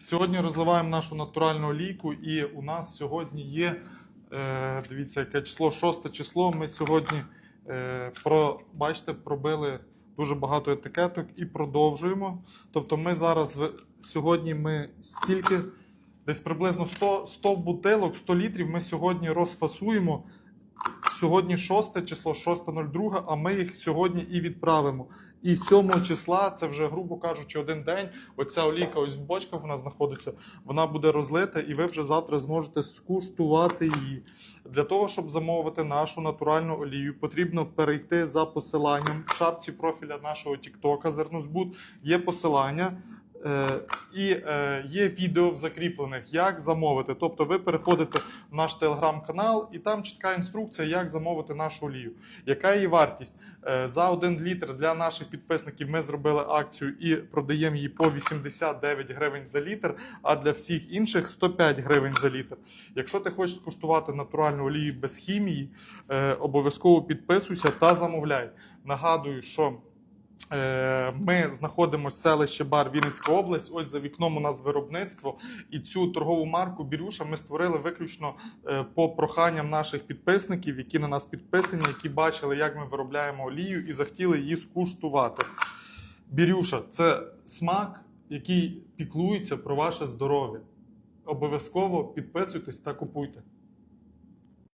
Сьогодні розливаємо нашу натуральну олійку, і у нас сьогодні є, е, дивіться, яке число, шосте число. Ми сьогодні е, про, бачите, пробили дуже багато етикеток і продовжуємо. Тобто ми зараз сьогодні ми стільки, десь приблизно 100, 100 бутилок, 100 літрів ми сьогодні розфасуємо. Сьогодні 6 число, 6.02, а ми їх сьогодні і відправимо. І 7 числа, це вже, грубо кажучи, один день. Оця олійка ось в бочках вона знаходиться, вона буде розлита, і ви вже завтра зможете скуштувати її. Для того, щоб замовити нашу натуральну олію, потрібно перейти за посиланням в шапці профіля нашого Тіктока Зернозбуд. Є посилання. Е, і е, є відео в закріплених, як замовити. Тобто ви переходите в наш телеграм-канал, і там чітка інструкція, як замовити нашу олію. Яка її вартість? Е, за один літр для наших підписників ми зробили акцію і продаємо її по 89 гривень за літр, а для всіх інших 105 гривень за літр. Якщо ти хочеш скуштувати натуральну олію без хімії, обов'язково підписуйся та замовляй. Нагадую, що Ми знаходимося в селищі Бар Вінницька область. Ось за вікном у нас виробництво. І цю торгову марку Бірюша ми створили виключно е, по проханням наших підписників, які на нас підписані, які бачили, як ми виробляємо олію, і захотіли її скуштувати. Бірюша це смак, який піклується про ваше здоров'я. Обов'язково підписуйтесь та купуйте.